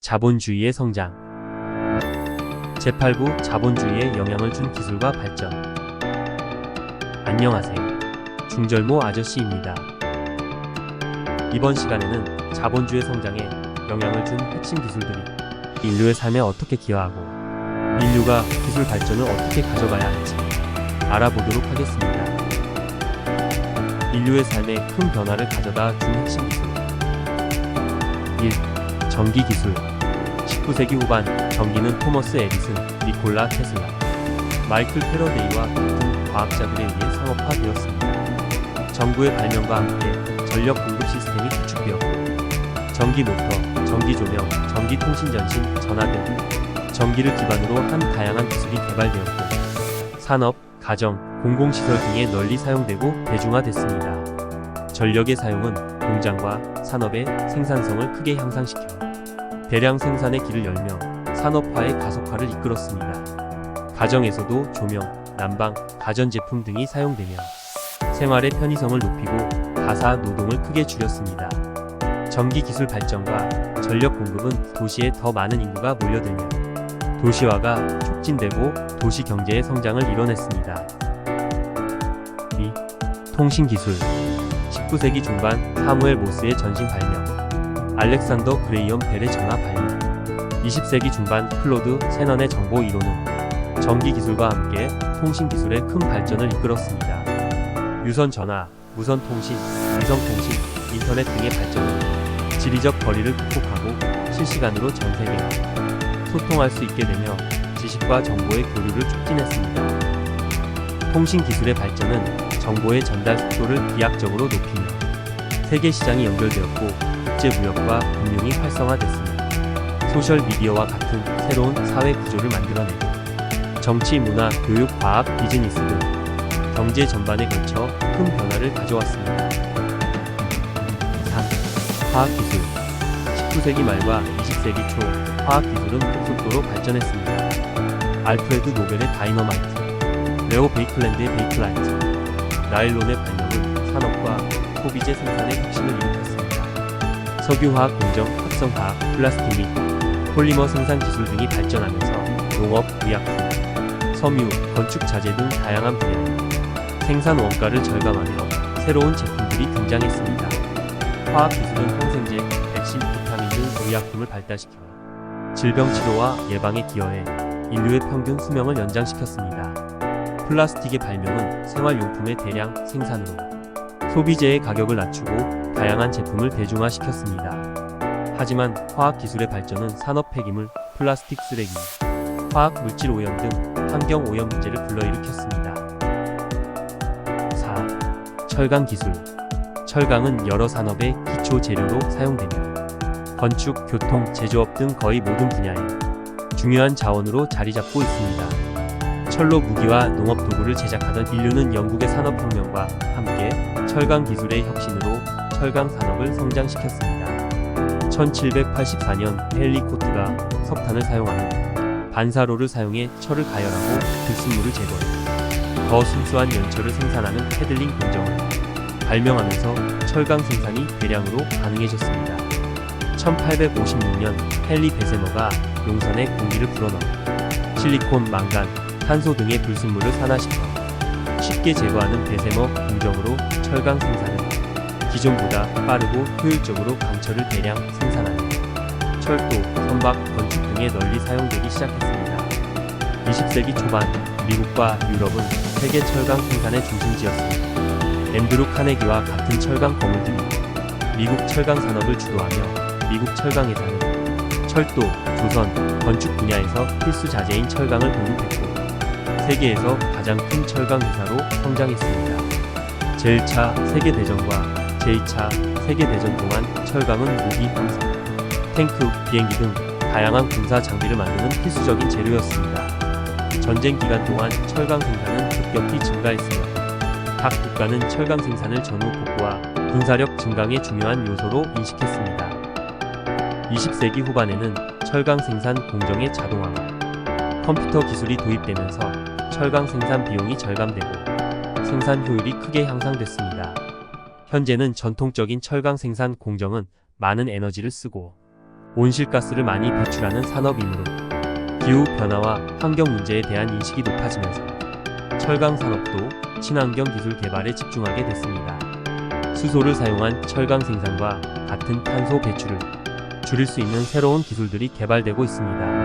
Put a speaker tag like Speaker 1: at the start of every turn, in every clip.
Speaker 1: 자본주의의 성장 제8부 자본주의에 영향을 준 기술과 발전 안녕하세요. 중절모 아저씨입니다. 이번 시간에는 자본주의 성장에 영향을 준 핵심 기술들이 인류의 삶에 어떻게 기여하고 인류가 기술 발전을 어떻게 가져가야 할지 알아보도록 하겠습니다. 인류의 삶에 큰 변화를 가져다 준 핵심 기술 1. 전기 기술 19세기 후반 전기는 토머스 에디슨, 니콜라 테슬라, 마이클 패러데이와 같은 과학자들에 의해 상업화되었습니다. 전구의 발명과 함께 전력 공급 시스템이 구축되었고 전기 모터, 전기 조명, 전기 통신 전신, 전화 등 전기를 기반으로 한 다양한 기술이 개발되었고 산업, 가정, 공공시설 등에 널리 사용되고 대중화됐습니다. 전력의 사용은 공장과 산업의 생산성을 크게 향상시켜 대량 생산의 길을 열며 산업화의 가속화를 이끌었습니다. 가정에서도 조명, 난방, 가전제품 등이 사용되며 생활의 편의성을 높이고 가사 노동을 크게 줄였습니다. 전기 기술 발전과 전력 공급은 도시에 더 많은 인구가 몰려들며 도시화가 촉진되고 도시 경제의 성장을 이뤄냈습니다. 2. 통신 기술 19세기 중반 사무엘 모스의 전신 발명 알렉산더 그레이엄 벨의 전화 발명 20세기 중반 클로드 세넌의 정보 이론은 전기 기술과 함께 통신 기술의 큰 발전을 이끌었습니다. 유선 전화, 무선 통신, 위성 통신, 인터넷 등의 발전은 지리적 거리를 극복하고 실시간으로 전 세계와 소통할 수 있게 되며 지식과 정보의 교류를 촉진했습니다. 통신 기술의 발전은 정보의 전달 속도를 비약적으로 높이며 세계 시장이 연결되었고 국제 무역과 금융이 활성화됐습니다. 소셜 미디어와 같은 새로운 사회 구조를 만들어내고 정치, 문화, 교육, 과학, 비즈니스 등 경제 전반에 걸쳐 큰 변화를 가져왔습니다. 3. 화학기술 19세기 말과 20세기 초 화학기술은 급속도로 발전했습니다. 알프레드 노벨의 다이너마이트, 레오 베이클랜드의 베이클라이트, 나일론의 발명은 산업과 소비재 생산의 혁신을 일으켰습니다. 석유화학 공정, 합성화학, 플라스틱 및 폴리머 생산 기술 등이 발전하면서 농업, 의약품, 섬유, 건축 자재 등 다양한 분야 생산 원가를 절감하며 새로운 제품들이 등장했습니다. 화학 기술은 항생제, 백신, 비타민 등 의약품을 발달시켜 질병 치료와 예방에 기여해 인류의 평균 수명을 연장시켰습니다. 플라스틱의 발명은 생활용품의 대량 생산으로 소비재의 가격을 낮추고 다양한 제품을 대중화시켰습니다. 하지만 화학 기술의 발전은 산업 폐기물, 플라스틱 쓰레기, 화학 물질 오염 등 환경 오염 문제를 불러일으켰습니다. 4. 철강 기술. 철강은 여러 산업의 기초 재료로 사용되며 건축, 교통, 제조업 등 거의 모든 분야에 중요한 자원으로 자리 잡고 있습니다. 철로 무기와 농업 도구를 제작하던 인류는 영국의 산업혁명과 함께 철강 기술의 혁신으로 철강 산업을 성장시켰습니다. 1784년 헨리 코트가 석탄을 사용하는 반사로를 사용해 철을 가열하고 들숨물을 제거해 더 순수한 연철을 생산하는 패들링 공정을 발명하면서 철강 생산이 대량으로 가능해졌습니다. 1856년 헨리 베세머가 용선에 공기를 불어넣어 실리콘, 망간, 탄소 등의 불순물을 산화시켜 쉽게 제거하는 베세머 공정으로 철강 생산은 기존보다 빠르고 효율적으로 강철을 대량 생산하는 철도, 선박, 건축 등에 널리 사용되기 시작했습니다. 20세기 초반 미국과 유럽은 세계 철강 생산의 중심지였습니다. 앤드루 카네기와 같은 철강 거물들이 미국 철강 산업을 주도하며 미국 철강 회사는 철도, 조선, 건축 분야에서 필수 자재인 철강을 공급했고 세계에서 가장 큰 철강 회사로 성장했습니다. 제1차 세계대전과 제2차 세계대전 동안 철강은 무기, 탱크, 비행기 등 다양한 군사 장비를 만드는 필수적인 재료였습니다. 전쟁 기간 동안 철강 생산은 급격히 증가했으며 각 국가는 철강 생산을 전후 복구와 군사력 증강의 중요한 요소로 인식했습니다. 20세기 후반에는 철강 생산 공정의 자동화와 컴퓨터 기술이 도입되면서 철강 생산 비용이 절감되고 생산 효율이 크게 향상됐습니다. 현재는 전통적인 철강 생산 공정은 많은 에너지를 쓰고 온실가스를 많이 배출하는 산업이므로 기후 변화와 환경 문제에 대한 인식이 높아지면서 철강 산업도 친환경 기술 개발에 집중하게 됐습니다. 수소를 사용한 철강 생산과 같은 탄소 배출을 줄일 수 있는 새로운 기술들이 개발되고 있습니다.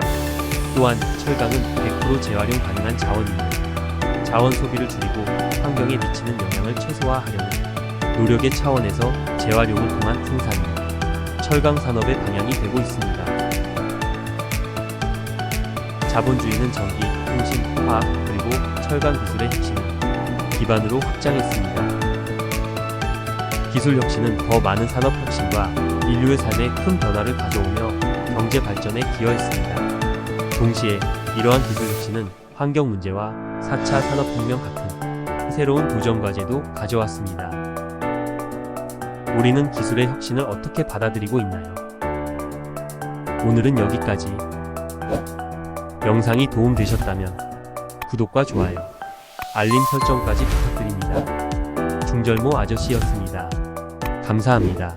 Speaker 1: 또한 철강은 100% 재활용 가능한 자원이며 자원 소비를 줄이고 환경에 미치는 영향을 최소화하려는 노력의 차원에서 재활용을 통한 생산이 철강 산업의 방향이 되고 있습니다. 자본주의는 전기, 통신, 화학, 그리고 철강 기술의 혁신을 기반으로 확장했습니다. 기술 혁신은 더 많은 산업 혁신과 인류의 삶에 큰 변화를 가져오며 경제 발전에 기여했습니다. 동시에 이러한 기술 혁신은 환경 문제와 4차 산업혁명 같은 새로운 도전 과제도 가져왔습니다. 우리는 기술의 혁신을 어떻게 받아들이고 있나요? 오늘은 여기까지. 영상이 도움되셨다면 구독과 좋아요, 알림 설정까지 부탁드립니다. 중절모 아저씨였습니다. 감사합니다.